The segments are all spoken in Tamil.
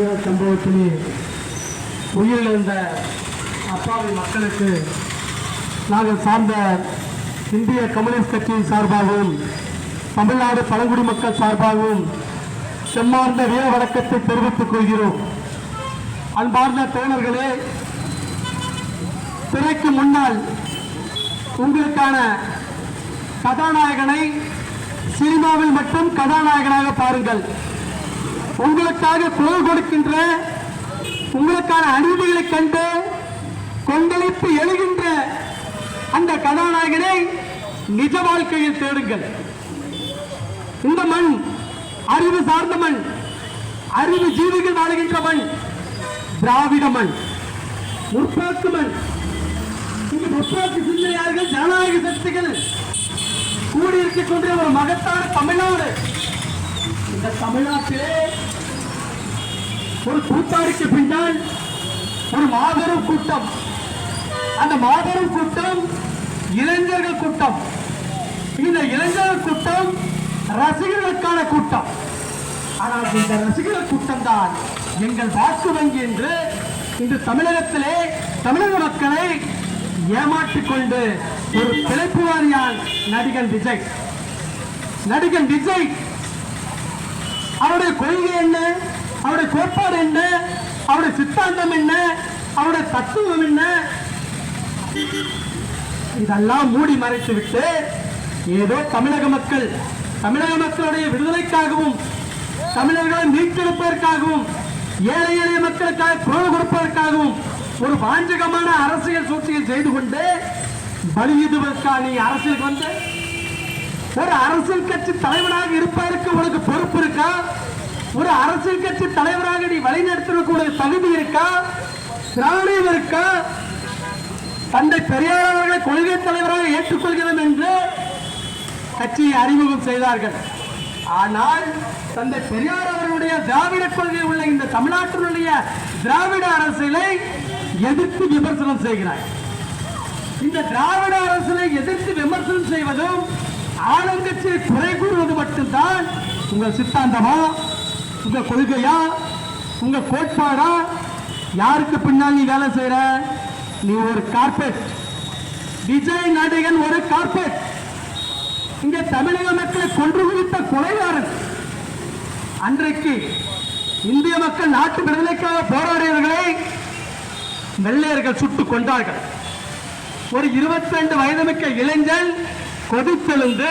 துயர சம்பவத்திலே உயிரிழந்த அப்பாவி மக்களுக்கு நாங்கள் சார்ந்த இந்திய கம்யூனிஸ்ட் கட்சியின் சார்பாகவும் தமிழ்நாடு பழங்குடி மக்கள் சார்பாகவும் செம்மார்ந்த வீர வணக்கத்தை தெரிவித்துக் கொள்கிறோம். அன்பார்ந்த தோழர்களே திரைக்கு முன்னால் உங்களுக்கான கதாநாயகனை சினிமாவில் மட்டும் கதாநாயகனாக பாருங்கள். உங்களுக்காக குரல் கொடுக்கின்ற உங்களுக்கான அநீதிகளை கண்டு கொந்தளிப்பு எழுகின்ற அந்த கதாநாயகனை நிஜ வாழ்க்கையில் தேடுங்கள். இந்த மண் அறிவு சார்ந்த மண் அறிவு ஜீவிகள் வாழ்கின்ற மண் திராவிட மண் முற்போக்கு மண். இங்கு முற்போக்கு சிந்தனையாளர்கள் ஜனநாயக சக்திகள் கூடியிருக்கக்கூடிய ஒரு மகத்தான தமிழ்நாடு. இந்த தமிழ்நாட்டிலே ஒரு கூட்டாளிக்கு பின்னால் ஒரு மாபெரும் கூட்டம். அந்த மாபெரும் கூட்டம் இளைஞர்கள் கூட்டம். இந்த இளைஞர்கள் கூட்டம் ரசிகர்களுக்கான கூட்டம். ஆனால் இந்த ரசிகர்கள் கூட்டம் தான் எங்கள் வாக்கு வங்கி என்று இன்று தமிழகத்திலே தமிழக மக்களை ஏமாற்றிக் கொண்டு ஒரு பிழைப்புவாரியால் நடிகன் விஜய். நடிகன் விஜய் அவருடைய கொள்கை என்ன? அவருடைய கோட்பாடு என்ன? அவருடைய சித்தாந்தம் என்ன? அவருடைய தத்துவம் என்ன? இதெல்லாம் மூடி மறைத்து விட்டு ஏதோ தமிழக மக்கள் தமிழக மக்களுடைய விடுதலைக்காகவும் தமிழர்களை மீட்டெடுப்பதற்காகவும் ஏழை எளிய மக்களுக்காக குரல் கொடுப்பதற்காகவும் ஒரு வாஞ்சகமான அரசியல் சூழ்ச்சியை செய்து கொண்டு பலியிடுவதற்காக நீ அரசியலுக்கு வந்து? ஒரு அரசியல் கட்சி தலைவனாக இருப்பதற்கு உனக்கு பொறுப்பு இருக்கா? ஒரு அரசியல் கட்சி தலைவராக நீ வழிநடத்துவதற்கு தகுதி இருக்கா? திராவிடம் இருக்கா? தந்தை பெரியார் அவர்களை கொள்கை தலைவராக ஏற்றுக்கொள்கிறோம் என்று கட்சியை அறிமுகம் செய்தார்கள். ஆனால் தந்தை பெரியார் அவர்களுடைய திராவிட கொள்கை உள்ள இந்த தமிழ்நாட்டினுடைய திராவிட அரசியலை எதிர்த்து விமர்சனம் செய்கிறார். இந்த திராவிட அரசியலை எதிர்த்து விமர்சனம் செய்வதும் ஆளுங்கட்சியை குறை கூறுவது மட்டும்தான் உங்கள் சித்தாந்தமா? உங்கள் கொள்கையா? உங்கள் கோட்பாடா? யாருக்கு பின்னால் நீ வேலை செய்கிற நீ ஒரு கார்பெட் விஜய் நடிகன் ஒரு கார்பெட் இங்கே தமிழக மக்களை கொன்று குவித்த கொலைகாரன். அன்றைக்கு இந்திய மக்கள் நாட்டு விடுதலைக்காக போராடியவர்களை வெள்ளையர்கள் சுட்டுக் கொண்டார்கள் ஒரு 22 வயது மிக்க இளைஞன் கொதித்தெழுந்து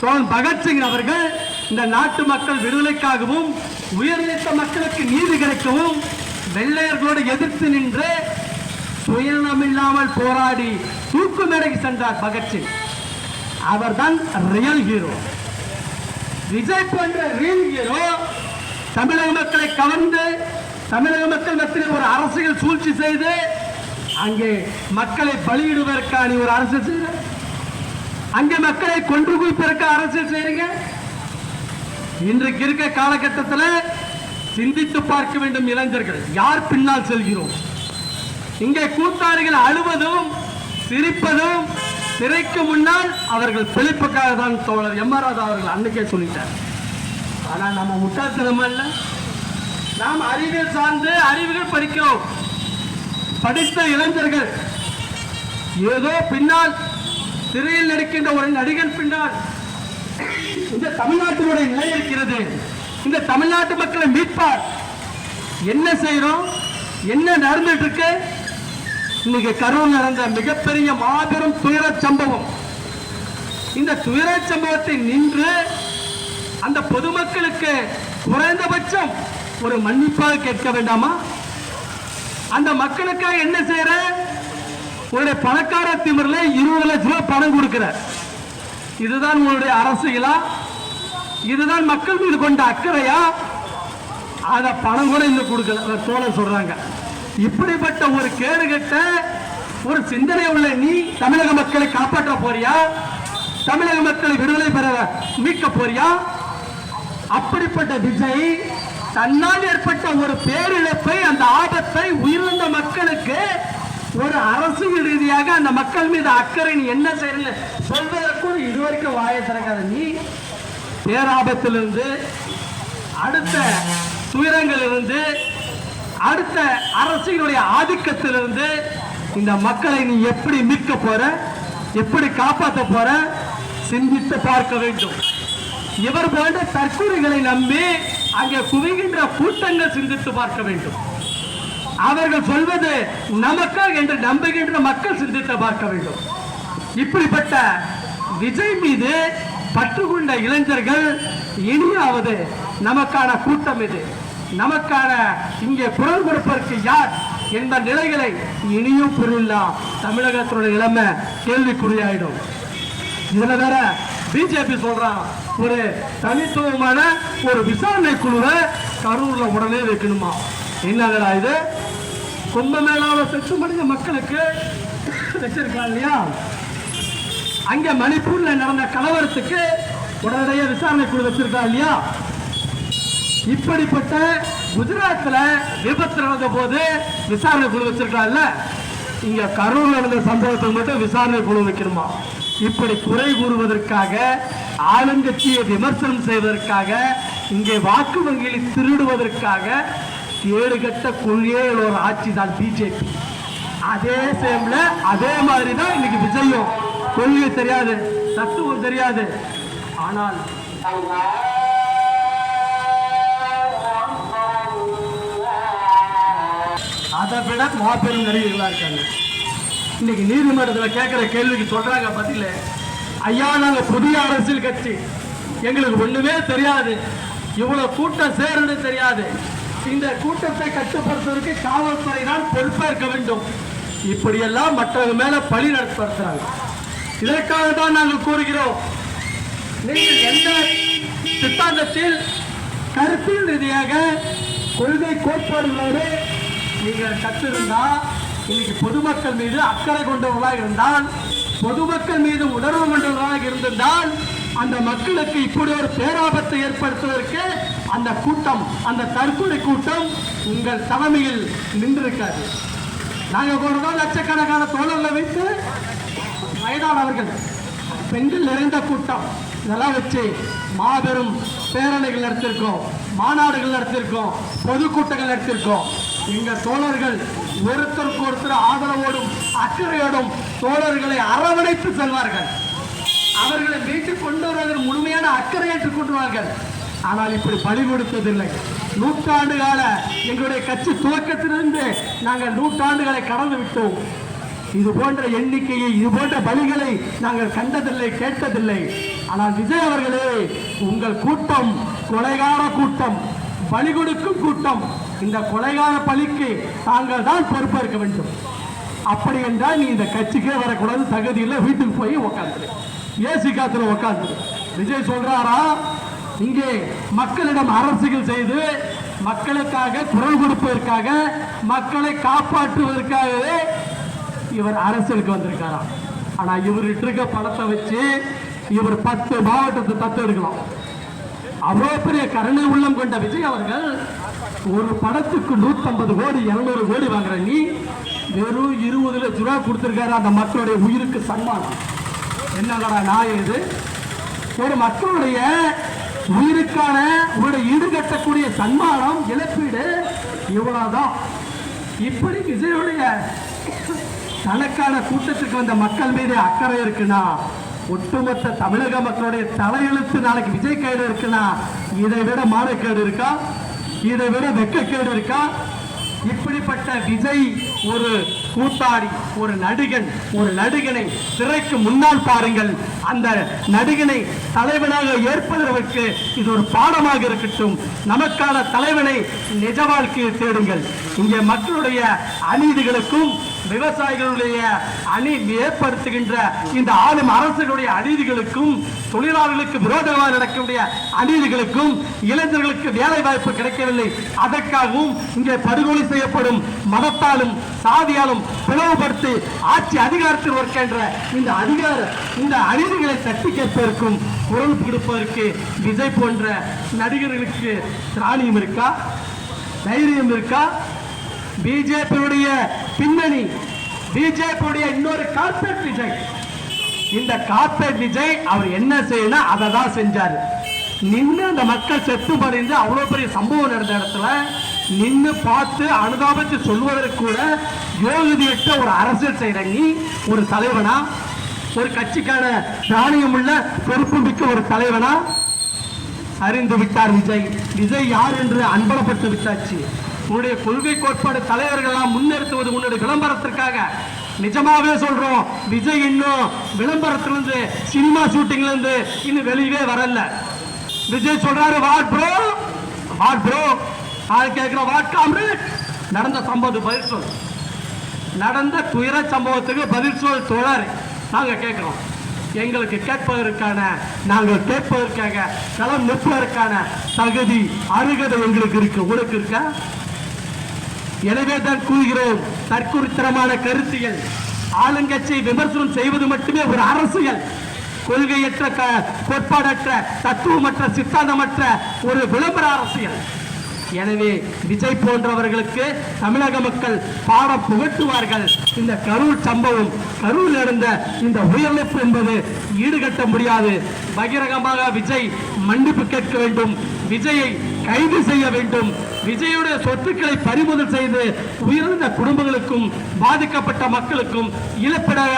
சோழன் பகத்சிங் அவர்கள் இந்த நாட்டு மக்கள் விடுதலைக்காகவும் உயர்நிலைத்த மக்களுக்கு நீதி கிடைக்கவும் வெள்ளையர்களோடு எதிர்த்து நின்று சுயநலமில்லாமல் போராடி தூக்கு மேடைக்கு சென்றார் பகத்சிங். அவர்தான் ரியல் ஹீரோ விஜய் போன்ற ரியல் ஹீரோ தமிழக மக்களை கவர்ந்து தமிழக மக்கள் மத்தியில் ஒரு அரசியல் சூழ்ச்சி செய்து அங்கே மக்களை பலியிடுவதற்கான ஒரு அரசியல் செய்ய அங்கே மக்களை கொன்று குவிப்பதற்கு அரசியல் செய்யுங்க இன்றைக்கு இருக்க காலகட்டத்தில் சிந்தித்து பார்க்க வேண்டும் இளைஞர்கள். யார் பின்னால் செல்கிறோம்? இங்கே கூத்தாடிகள் அழுவதும் சிரிப்பதும் திரைக்கு முன்னால் அவர்கள் பிழைப்புக்காக தான் தோழர் எம் ஆர் ராதா அவர்கள் அன்னைக்கே சொல்லிட்டார். ஆனால் நம்ம முட்டாள்தனமா இல்லை? நாம் அறிவியல் சார்ந்து அறிவுகள் படிக்கிறோம். படித்த இளைஞர்கள் ஏதோ பின்னால் திரையில் நடிக்கின்ற ஒரு நடிகன் பின்னால் இந்த தமிழ்நாட்டினுடைய நிலை இருக்கிறது. இந்த தமிழ்நாட்டு மக்களை மீட்பார் என்ன செய்யறோம் என்ன நடந்துட்டு இருக்கு இன்னைக்கு கரூர் நடந்த மிகப்பெரிய மாபெரும் துயர சம்பவம். இந்த துயர சம்பவத்தை நின்று அந்த பொதுமக்களுக்கு குறைந்தபட்சம் ஒரு மன்னிப்பாக கேட்க வேண்டாமா? அந்த மக்களுக்காக என்ன செய்யற? உங்களுடைய பணக்கார திமிரில் இருபது லட்சம் ரூபாய் பணம் கொடுக்கிறார் இதுதான் உங்களுடைய அரசியலா இதுதான் மக்கள் மீது கொண்ட அக்கறையா? அத பணம் கூட இன்னும் கொடுக்கல. தோழர் சொல்றாங்க. இப்படிப்பட்ட ஒரு கேடுகட்ட ஒரு சிந்தனை உள்ள நீ தமிழக மக்களை காப்பாற்ற போறியா? தமிழக மக்களை விடுதலை பெற மீட்க போறியா? அப்படிப்பட்ட விஜய் தன்னால் ஏற்பட்ட ஒரு பேரிழப்பை அந்த ஆபத்தை உயிரிழந்த மக்களுக்கு ஒரு அரசு ரீதியாக அந்த மக்கள் மீது அக்கறை நீ என்ன செய்யல சொல்வதற்கும் இதுவரைக்கும் வாயை திறக்காத நீ. பேராபத்திலிருந்து அடுத்த துயரங்களிலிருந்து அடுத்த அரசியலுடைய ஆதிக்கத்திலிருந்து இந்த மக்களை நீ எப்படி மீட்க போற எப்படி காப்பாற்ற போற சிந்தித்து பார்க்க வேண்டும். இவர் போன்ற தற்கொலைகளை நம்பி அங்கே குவிகின்ற கூட்டங்கள் சிந்தித்து பார்க்க வேண்டும். அவர்கள் சொல்வது நமக்காக என்று நம்புகின்ற மக்கள் சிந்தித்த பார்க்க வேண்டும். இப்படிப்பட்ட விஜய் மீது பற்று கொண்ட இளைஞர்கள் இனியாவது நமக்கான கூட்டம் இது. நமக்கான இங்கே குரல் கொடுப்பதற்கு யார் என்ற நிலைகளை இனியும் பெறலாம் தமிழகத்தினுடைய நிலைமை கேள்விக்குறியாயிடும். இதுல வேற பிஜேபி சொல்றான் ஒரு தனித்துவமான ஒரு விசாரணை குழுவை கரூர்ல உடனே வைக்கணுமா? என்னங்கடா இது. கும்பமேளாவில் செத்து மடிஞ்ச மக்களுக்கு வச்சிருக்கலாம் இல்லையா? அங்க மணிப்பூர்ல நடந்த கலவரத்துக்கு உடனடியாக விசாரணை குழு வச்சிருக்கா இல்லையா? இப்படிப்பட்ட குஜராத்தில் விபத்து நடந்த போது விசாரணை குழு வச்சிருக்காங்கல்ல இங்க கரூரில் நடந்த சம்பவத்தை மட்டும் விசாரணை குழு வைக்கணுமா? இப்படி குறை கூறுவதற்காக ஆளுங்கட்சியை விமர்சனம் செய்வதற்காக இங்கே வாக்கு வங்கிகளை திருடுவதற்காக ஏழு கட்ட கொள்கையில் ஒரு ஆட்சி தான் பிஜேபி. அதே சேம்ல அதே மாதிரி தான் இன்னைக்கு விஜயம் கொள்கை தெரியாது தத்துவம் தெரியாது. ஆனால் அதை விட மாபெரும் நடிகர்களா இருக்காங்க. இன்னைக்கு நீதிமன்றத்தில் கேட்கிற கேள்விக்கு சொல்றாங்க பதில ஐயா நாங்க புதிய அரசியல் கட்சி. எங்களுக்கு ஒண்ணுமே தெரியாது. இவ்வளவு கூட்டம் சேருன்னு தெரியாது. இந்த கூட்டத்தை கட்டுப்படுத்துவதற்கு காவல்துறை தான் பொறுப்பேற்க வேண்டும். இப்படியெல்லாம் மற்றவங்க மேல பழி நடத்தப்படுத்துறாங்க இதற்காக தான் நாங்கள் கூறுகிறோம். நீங்கள் எந்த சித்தாந்தத்தில் கருத்தியல் ரீதியாக கொள்கை கோட்பாடுகளோடு நீங்கள் கற்றிருந்தால் இன்னைக்கு பொதுமக்கள் மீது அக்கறை கொண்டவர்களாக இருந்தால் பொதுமக்கள் மீது உணர்வு கொண்டவர்களாக இருந்திருந்தால் அந்த மக்களுக்கு இப்படி ஒரு பேராபத்தை ஏற்படுத்துவதற்கு அந்த கூட்டம் அந்த தற்கொலை கூட்டம் உங்கள் தலைமையில் நின்றிருக்காது. நாங்கள் போனதும் லட்சக்கணக்கான தோழர்களை வைத்து வயதானவர்கள் பெண்கள் நிறைந்த கூட்டம். இதெல்லாம் வச்சு மாபெரும் பேரணிகள் நடத்திருக்கோம் மாநாடுகள் நடத்திருக்கோம் பொதுக்கூட்டங்கள் நடத்திருக்கோம். எங்கள் தோழர்கள் ஒருத்தருக்கு ஒருத்தர் ஆதரவோடும் அக்கறையோடும் தோழர்களை அரவணைத்து செல்வார்கள். அவர்களை மீட்டு கொண்டு வருவதற்கு முழுமையான அக்கறை ஏற்றுக் கொண்டுவார்கள் ஆனால் இப்படி பலி கொடுத்ததில்லை. நூற்றாண்டு கால எங்களுடைய கட்சி துவக்கத்திலிருந்து நாங்கள் நூற்றாண்டுகளை கடந்து விட்டோம். இது போன்ற எண்ணிக்கையை இது போன்ற பலிகளை நாங்கள் கண்டதில்லை கேட்டதில்லை. ஆனால் விஜய் அவர்களே உங்கள் கூட்டம் கொலைகார கூட்டம் பலி கொடுக்கும் கூட்டம். இந்த கொலைகார பலிக்கு தாங்கள் தான் பொறுப்பேற்க வேண்டும். அப்படி என்றால் நீ இந்த கட்சிக்கே வரக்கூடாது தகுதியில் வீட்டுக்கு போய் உக்காந்துரு. ஏசி காத்துல உட்காந்து விஜய் சொல்றாரா? இங்கே மக்களிடம் அரசுகள் செய்து மக்களுக்காக குரல் கொடுப்பதற்காக மக்களை காப்பாற்றுவதற்காகவே இவர் அரசியலுக்கு வந்திருக்காராம் ஆனா இவர்கிட்ட இருக்க பணத்தை வச்சு இவர் பத்து மாவட்டத்தை தத்து எடுக்கலாம். அவ்வளோ பெரிய கருணை உள்ளம் கொண்ட விஜய் அவர்கள் ஒரு படத்துக்கு 150 கோடி 200 கோடி வாங்குற நீ வெறும் இருபது லட்ச ரூபா கொடுத்துருக்காரு அந்த மக்களுடைய உயிருக்கு சன்மானம். என்னடா நான் இது? ஒரு மக்களுடைய உயிருக்கான உங்களுடைய ஈடுகட்டக்கூடிய சன்மானம் இழப்பீடு இவ்வளவுதான். இப்படி விஜயுடைய தனக்கான கூட்டத்துக்கு வந்த மக்கள் மீது அக்கறை இருக்குன்னா ஒட்டுமொத்த தமிழக மக்களுடைய தலையெழுத்து நாளைக்கு விஜய் கையில் இருக்குன்னா இதை விட மானக்கேடு இருக்கா? இதை விட வெக்கக்கேடு இருக்கா? இப்படிப்பட்ட விஜய் ஒரு கூத்தாடி ஒரு நடிகன் ஒரு நடிகனை திரைக்கு முன்னால் பாருங்கள். அந்த நடிகனை தலைவனாக ஏற்பதற்கு இது ஒரு பாடமாக இருக்கட்டும். நமக்கான தலைவனை நிஜ வாழ்க்கையை தேடுங்கள். இங்கே மக்களுடைய அநீதிகளுக்கும் விவசாயிகளுடைய அணி ஏற்படுத்துகின்ற இந்த ஆளும் அரசுகளுடைய அநீதிகளுக்கும் தொழிலாளர்களுக்கு விரோதமாக நடக்கக்கூடிய அநீதிகளுக்கும் இளைஞர்களுக்கு வேலை வாய்ப்பு கிடைக்கவில்லை. அதற்காகவும் இங்கே படுகொலை செய்யப்படும் மதத்தாலும் சாதியாலும் பிளவுபடுத்தி ஆட்சி அதிகாரத்தில் இருக்கின்ற இந்த அதிகார இந்த அநீதிகளை தட்டி கேட்பதற்கும் குரல் கொடுப்பதற்கு விஜய் போன்ற நடிகர்களுக்கு திராணியம் இருக்கா? தைரியம் இருக்கா? பிஜேபியுடைய பின்னணி பிஜேபியுடைய இன்னொரு கார்பரேட் விஜய். இந்த கார்பரேட் விஜய் அவர் என்ன செய்யணும் அதை தான் செஞ்சார். நின்று அந்த மக்கள் செத்து மறைந்து அவ்வளோ பெரிய சம்பவம் நடந்த இடத்துல நின்று பார்த்து அனுதாபத்தை சொல்வதற்கு கூட யோகிதையிட்ட ஒரு அரசியல் செய்யற நீ ஒரு தலைவனா? ஒரு கட்சிக்கான நாணயம் உள்ள பொறுப்பு மிக்க ஒரு தலைவனா? அறிந்து விட்டார் விஜய். விஜய் யார் என்று அன்பலப்பட்டு விட்டாச்சு. உன்னுடைய கொள்கை கோட்பாடு தலைவர்கள்லாம் முன்னிறுத்துவது உன்னுடைய விளம்பரத்திற்காக. நிஜமாவே சொல்றோம் விஜய் இன்னும் விளம்பரத்திலிருந்து சினிமா ஷூட்டிங்ல இருந்து இன்னும் வெளியவே வரல. விஜய் சொல்றாரு வாட் ப்ரோ வாட் ப்ரோ ஆள் கேட்கிற வாட் காம்ரேட் நடந்த சம்பவத்துக்கு பதில் சொல். நடந்த துயர சம்பவத்துக்கு பதில் சொல் தோழர். நாங்க கேட்கிறோம். எங்களுக்கு கேட்பதற்கான நாங்கள் கேட்பதற்காக களம் நிற்பதற்கான தகுதி அருகதை எங்களுக்கு இருக்கு. உங்களுக்கு இருக்கா? எனவே தான் கூறுகிறோம் தற்குறித்தரமான கருத்தியல் ஆளுங்கட்சியை விமர்சனம் செய்வது மட்டுமே ஒரு அரசியல். கொள்கையற்ற க- கோட்பாடற்ற தத்துவமற்ற சித்தாந்தமற்ற ஒரு விளம்பர அரசியல். எனவே விஜய் போன்றவர்களுக்கு தமிழக மக்கள் பாட புகட்டுவார்கள். இந்த கரூர் சம்பவம் கரூர் நடந்த இந்த உயிரிழப்பு என்பது ஈடுகட்ட முடியாது. பகிரங்கமாக விஜய் மன்னிப்பு கேட்க வேண்டும் விஜயை கைது செய்ய வேண்டும். விஜயுடைய சொத்துக்களை பறிமுதல் செய்து உயர்ந்த குடும்பங்களுக்கும் பாதிக்கப்பட்ட மக்களுக்கும் இழப்பீடாக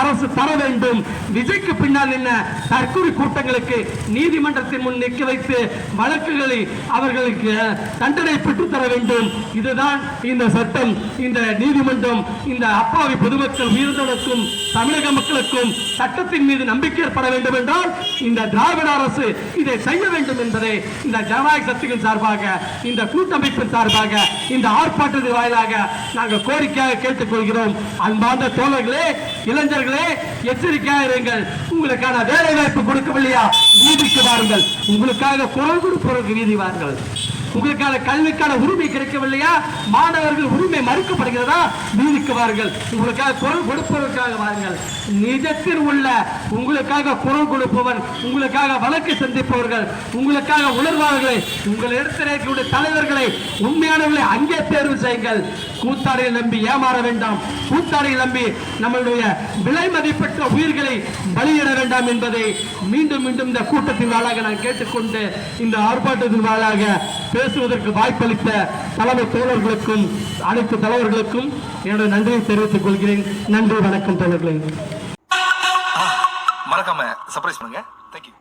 அரசு தர வேண்டும். விஜய்க்கு பின்னால் தற்கொலை கூட்டங்களுக்கு நீதிமன்றத்தின் முன் நிற்க வைத்து வழக்குகளை அவர்களுக்கு தண்டனை பெற்றுத்தர வேண்டும். இதுதான் இந்த சட்டம் இந்த நீதிமன்றம் இந்த அப்பாவி பொதுமக்கள் உயிரிழந்தவர்களுக்கும் தமிழக மக்களுக்கும் சட்டத்தின் மீது நம்பிக்கை ஏற்பட வேண்டும் என்றால் இந்த திராவிட அரசு இதை செய்ய வேண்டும் என்பதை இந்த ஜனநாயக சக்திகள் சார்பாக இந்த கூட்டமைப்பு சார்பாக இந்த ஆர்ப்பாட்டத்தின் வாயிலாக நாங்கள் கோரிக்கையாக கேட்டுக்கொள்கிறோம். அன்பார்ந்த தோழர்களே இளைஞர்களே எச்சரிக்கையாக இருங்கள். உங்களுக்கான வேலை வாய்ப்பு கொடுக்கவில்லையா? நீதிக்கு வாருங்கள். உங்களுக்காக குரல் கொடுப்பவர்களுக்கு நீதி வாருங்கள். உங்களுக்கான கல்விக்கான உரிமை கிடைக்கவில்லையா? மாணவர்கள் உரிமை மறுக்கப்படுகிறதா? நீதிக்கு வாருங்கள். உங்களுக்காக குரல் கொடுப்பதற்காக வாருங்கள். நிஜத்தில் உள்ள உங்களுக்காக குரல் கொடுப்பவன் உங்களுக்காக வழக்கு சந்திப்பவர்கள் உங்களுக்காக உணர்வாளர்களை உங்கள் இடத்தில் இருக்கக்கூடிய தலைவர்களை உண்மையானவர்களை அங்கே தேர்வு செய்யுங்கள். கூத்தாடை நம்பி ஏமாற வேண்டாம். கூத்தாடை நம்பி நம்மளுடைய விலை மதிப்பற்ற உயிர்களை பலியிட வேண்டாம் என்பதை மீண்டும் மீண்டும் இந்த கூட்டத்தின் வாழாக நான் கேட்டுக்கொண்டு இந்த ஆர்ப்பாட்டத்தின் வாழாக பேசுவதற்கு வாய்ப்பளித்த தலைமை தோழர்களுக்கும் அனைத்து தலைவர்களுக்கும் என்னுடைய நன்றியை தெரிவித்துக் கொள்கிறேன். நன்றி வணக்கம் தோழர்களே. மறக்காம சர்ப்ரைஸ் பண்ணுங்க. தேங்க்யூ